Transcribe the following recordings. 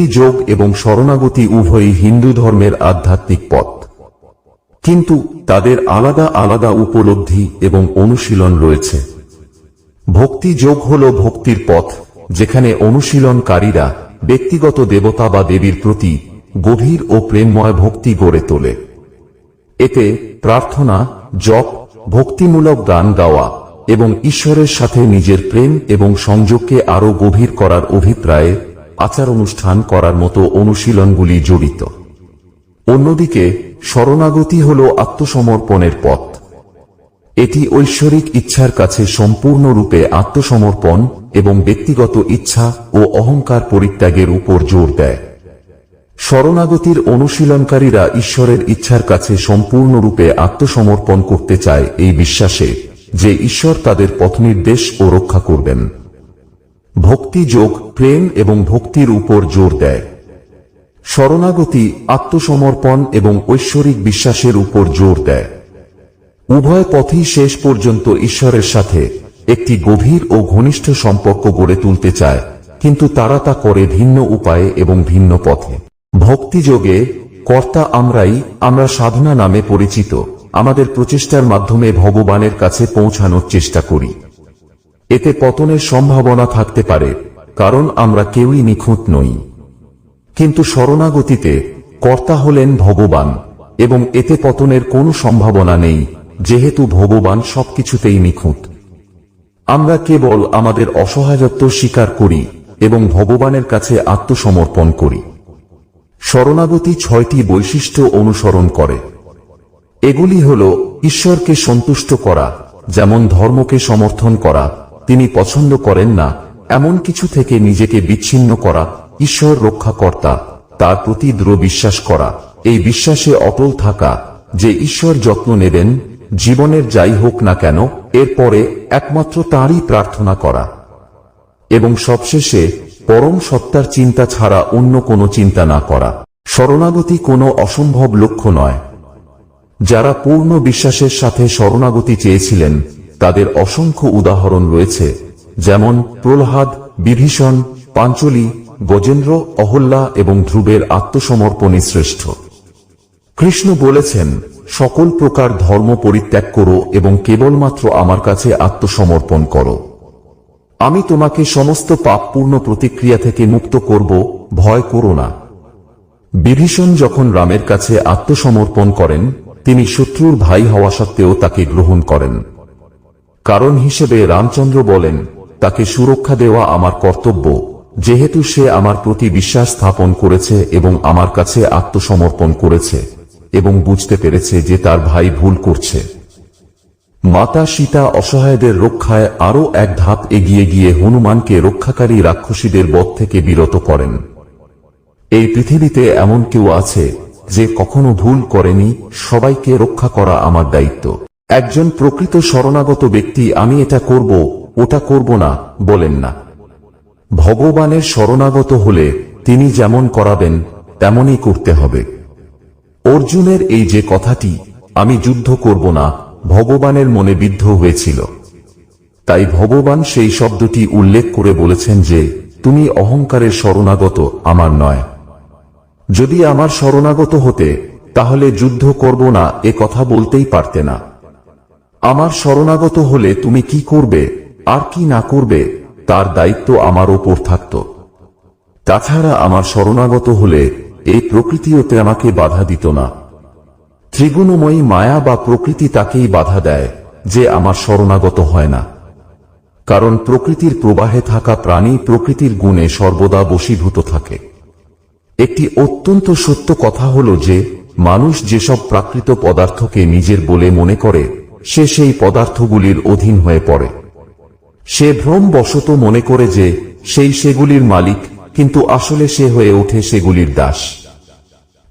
ভক্তি যোগ এবং শরণাগতি উভয়ই হিন্দু ধর্মের আধ্যাত্মিক পথ। কিন্তু তাদের আলাদা আলাদা উপলব্ধি এবং অনুশীলন রয়েছে। ভক্তি যোগ হল ভক্তির পথ, যেখানে অনুশীলনকারীরা ব্যক্তিগত দেবতা বা দেবীর প্রতি গভীর ও প্রেমময় ভক্তি গড়ে তোলে। এতে প্রার্থনা, জপ, ভক্তিমূলক গান গাওয়া এবং ঈশ্বরের সাথে নিজের প্রেম এবং সংযোগকে আরও গভীর করার অভিপ্রায়ে আচার অনুষ্ঠান করার মতো অনুশীলনগুলি জড়িত। অন্যদিকে, শরণাগতি হল আত্মসমর্পণের পথ। এটি ঐশ্বরিক ইচ্ছার কাছে সম্পূর্ণরূপে আত্মসমর্পণ এবং ব্যক্তিগত ইচ্ছা ও অহংকার পরিত্যাগের উপর জোর দেয়। শরণাগতির অনুশীলনকারীরা ঈশ্বরের ইচ্ছার কাছে সম্পূর্ণরূপে আত্মসমর্পণ করতে চায় এই বিশ্বাসে যে ঈশ্বর তাদের পথনির্দেশ ও রক্ষা করবেন। ভক্তি যোগ, প্রেম এবং ভক্তির উপর জোর দেয়। শরণাগতি, আত্মসমর্পণ এবং ঐশ্বরিক বিশ্বাসের উপর জোর দেয়। উভয় পথই শেষ পর্যন্ত ঈশ্বরের সাথে একটি গভীর ও ঘনিষ্ঠ সম্পর্ক গড়ে তুলতে চায়, কিন্তু তারা তা করে ভিন্ন উপায়ে এবং ভিন্ন পথে। ভক্তিযোগে কর্তা আমরাই, আমরা সাধনা নামে পরিচিত। আমাদের প্রচেষ্টার মাধ্যমে ভগবানের কাছে পৌঁছানোর চেষ্টা করি। এতে পতনের সম্ভাবনা থাকতে পারে, কারণ আমরা কেউই নিখুঁত নই। কিন্তু শরণাগতিতে কর্তা হলেন ভগবান, এবং এতে পতনের কোনো সম্ভাবনা নেই, যেহেতু ভগবান সবকিছুতেই নিখুঁত। আমরা কেবল আমাদের অসহায়ত্ব স্বীকার করি, এবং ভগবানের কাছে আত্মসমর্পণ করি। শরণাগতি ছয়টি বৈশিষ্ট্য অনুসরণ করে। এগুলি হল, ঈশ্বরকে সন্তুষ্ট করা, যেমন ধর্মকে সমর্থন করা তিনি পছন্দ করেন না, এমন কিছু থেকে নিজেকে বিচ্ছিন্ন করা, ঈশ্বর রক্ষাকর্তা, তার প্রতি দৃঢ় বিশ্বাস করা, এই বিশ্বাসে অটল থাকা, যে ঈশ্বর যত্ন নেবেন, জীবনের যাই হোক না কেন এরপরে একমাত্র তাঁরই প্রার্থনা করা। এবং সবশেষে পরম সত্তার চিন্তা ছাড়া অন্য কোনো চিন্তা না করা। শরণাগতি কোনো অসম্ভব লক্ষ্য নয়। যারা পূর্ণ বিশ্বাসের সাথে শরণাগতি চেয়েছিলেন তাদের অসংখ্য উদাহরণ রয়েছে, যেমন প্রহ্লাদ, বিভীষণ, পাঞ্চলি, গজেন্দ্র, অহল্যা এবং ধ্রুবের আত্মসমর্পণই শ্রেষ্ঠ। কৃষ্ণ বলেছেন, সকল প্রকার ধর্ম পরিত্যাগ করো এবং কেবলমাত্র আমার কাছে আত্মসমর্পণ করো। আমি তোমাকে সমস্ত পাপপূর্ণ প্রতিক্রিয়া থেকে মুক্ত করব, ভয় করো না। বিভীষণ যখন রামের কাছে আত্মসমর্পণ করেন, তিনি শত্রুর ভাই হওয়া সত্ত্বেও তাকে গ্রহণ করেন। কারণ হিসেবে রামচন্দ্র বলেন, তাকে সুরক্ষা দেওয়া আমার কর্তব্য। যেহেতু সে আমার প্রতি বিশ্বাস স্থাপন করেছে এবং আমার কাছে আত্মসমর্পণ করেছে এবং বুঝতে পেরেছে যে তার ভাই ভুল করছে। মাতা সীতা অসহায়দের রক্ষায় আরও এক ধাপ এগিয়ে গিয়ে হনুমানকে রক্ষাকারী রাক্ষসীদের বধ থেকে বিরত করেন। এই পৃথিবীতে এমন কেউ আছে যে কখনো ভুল করেনি, সবাইকে রক্ষা করা আমার দায়িত্ব। একজন প্রকৃত শরণাগত ব্যক্তি, আমি এটা করব, ওটা করব না, বলেন না। ভগবানের শরণাগত হলে তিনি যেমন করাবেন, তেমনই করতে হবে। অর্জুনের এই যে কথাটি, আমি যুদ্ধ করব না, ভগবানের মনে বিদ্ধ হয়েছিল। তাই ভগবান সেই শব্দটি উল্লেখ করে বলেছেন যে, তুমি অহংকারের শরণাগত, আমার নয়। যদি আমার শরণাগত হতে, তাহলে যুদ্ধ করব না, এ কথা বলতেই পারতে না। আমার শরণাগত হলে তুমি কি করবে, আর কি না করবে, তার দায়িত্ব আমার ওপর থাকত। তাছাড়া আমার শরণাগত হলে এই প্রকৃতিওতে আমাকে বাধা দিত না। ত্রিগুণময়ী মায়া বা প্রকৃতি তাকেই বাধা দেয়, যে আমার শরণাগত হয় না। কারণ প্রকৃতির প্রবাহে থাকা প্রাণী প্রকৃতির গুণে সর্বদা বশীভূত থাকে। একটি অত্যন্ত সত্য কথা হল যে, মানুষ যেসব প্রাকৃত পদার্থকে নিজের বলে মনে করে সে সেই পদার্থগুলির অধীন হয়ে পড়ে। সে ভ্রম বশত মনে করে যে সেই সেগুলির মালিক, কিন্তু আসলে সে হয়ে ওঠে সেগুলির দাস।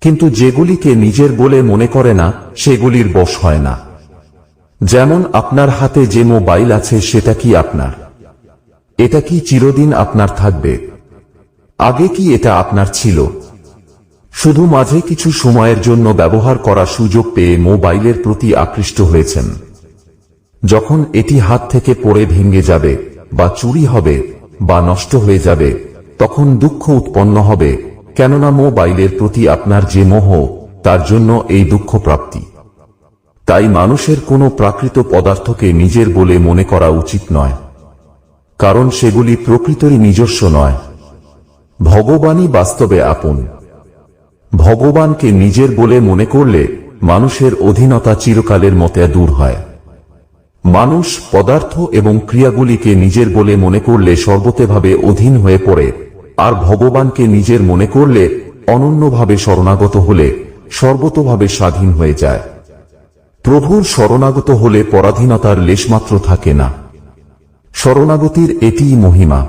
কিন্তু যেগুলিকে নিজের বলে মনে করে না, সেগুলির বশ হয় না। যেমন আপনার হাতে যে মোবাইল আছে, সেটা কি আপনার? এটা কি চিরদিন আপনার থাকবে? আগে কি এটা আপনার ছিল? শুধু মাঝে কিছু সময়ের জন্য ব্যবহার করার সুযোগ পেয়ে মোবাইলের প্রতি আকৃষ্ট হয়েছেন। যখন এটি হাত থেকে পড়ে ভেঙে যাবে, বা চুরি হবে, বা নষ্ট হয়ে যাবে, তখন দুঃখ উৎপন্ন হবে, কেননা মোবাইলের প্রতি আপনার যে মোহ, তার জন্য এই দুঃখ প্রাপ্তি। তাই মানুষের কোনো প্রাকৃত পদার্থকে নিজের বলে মনে করা উচিত নয়। কারণ সেগুলি প্রকৃতই নিজস্ব নয়। ভগবানই বাস্তবে আপন। ভগবানকে নিজের বলে মনে করলে মানুষের অধীনতা চিরকালের মতে দূর হয়। মানুষ পদার্থ এবং ক্রিয়াগুলিকে নিজের বলে মনে করলে সর্বতেভাবে অধীন হয়ে পড়ে, আর ভগবানকে নিজের মনে করলে অনন্যভাবে শরণাগত হলে সর্বতভাবে স্বাধীন হয়ে যায়। প্রভুর শরণাগত হলে পরাধীনতার লেশমাত্র থাকে না। শরণাগতির এটিই মহিমা।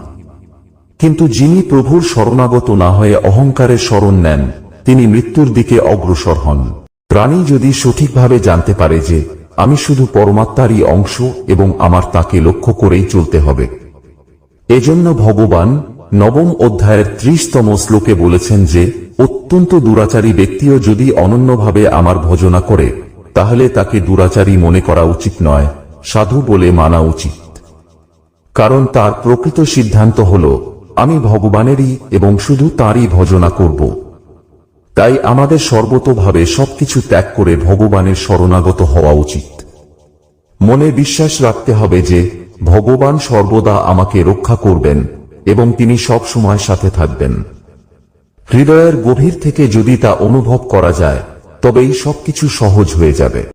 কিন্তু যিনি প্রভুর শরণাগত না হয়ে অহংকারের শরণ নেন তিনি মৃত্যুর দিকে অগ্রসর হন। প্রাণী যদি সঠিকভাবে জানতে পারে যে, আমি শুধু পরমাত্মারই অংশ এবং আমার তাকে লক্ষ্য করেই চলতে হবে। এজন্য ভগবান নবম অধ্যায়ের ত্রিশতম শ্লোকে বলেছেন যে, অত্যন্ত দুরাচারী ব্যক্তিও যদি অনন্যভাবে আমার ভজনা করে, তাহলে তাকে দুরাচারী মনে করা উচিত নয়, সাধু বলে মানা উচিত। কারণ তার প্রকৃত সিদ্ধান্ত হল, আমি ভগবানেরই এবং শুধু তাঁরই ভজনা করব। তাই আমাদের সর্বতোভাবে সবকিছু ত্যাগ করে ভগবানের শরণাগত হওয়া উচিত। মনে বিশ্বাস রাখতে হবে যে, ভগবান সর্বদা আমাকে রক্ষা করবেন এবং তিনি সব সময় সাথে থাকবেন। হৃদয়ের গভীর থেকে যদি তা অনুভব করা যায়, তবেই সবকিছু সহজ হয়ে যাবে।